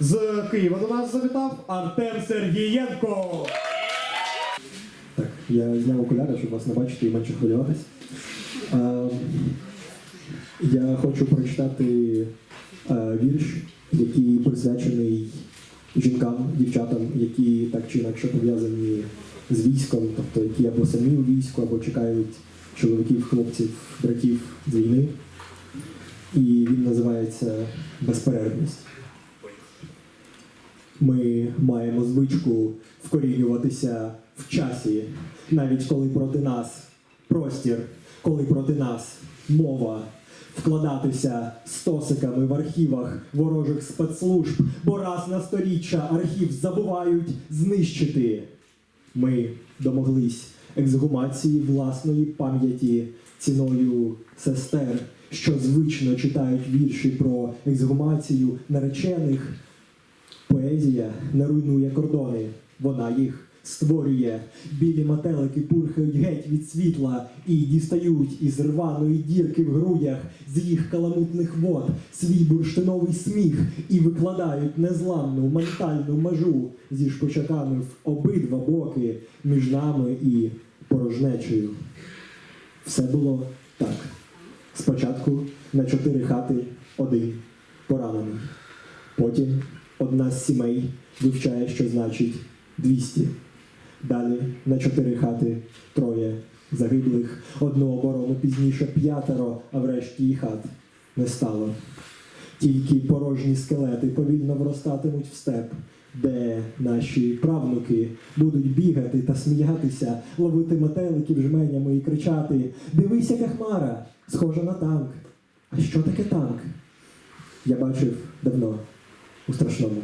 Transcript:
З Києва до нас завітав Артем Сергієнко. Так, я зняв окуляри, щоб вас не бачити і менше хвилюватись. Е, я хочу прочитати е, вірш, який присвячений жінкам, дівчатам, які так чи інакше пов'язані з військом, тобто які або самі у війську, або чекають чоловіків, хлопців, братів з війни. І він називається Безперервність. Ми маємо звичку вкорінюватися в часі, навіть коли проти нас простір, коли проти нас мова, вкладатися стосиками в архівах ворожих спецслужб, бо раз на сторіччя архів забувають знищити. Ми домоглись ексгумації власної пам'яті ціною сестер, що звично читають вірші про ексгумацію наречених. Поезія не руйнує кордони, вона їх створює. Білі метелики пурхають геть від світла і дістають із рваної дірки в грудях з їх каламутних вод свій бурштиновий сміх і викладають незламну ментальну межу зі шпочаками в обидва боки між нами і порожнечею. Все було так. Спочатку на чотири хати один поранений. Потім одна з сімей вивчає, що значить 200. Далі на чотири хати троє загиблих, одну оборону пізніше п'ятеро, а врешті і хат не стало. Тільки порожні скелети повільно вростатимуть в степ, де наші правнуки будуть бігати та сміятися, ловити метеликів жменями і кричати: Дивись, яка хмара, схожа на танк. А що таке танк? Я бачив давно у страшному.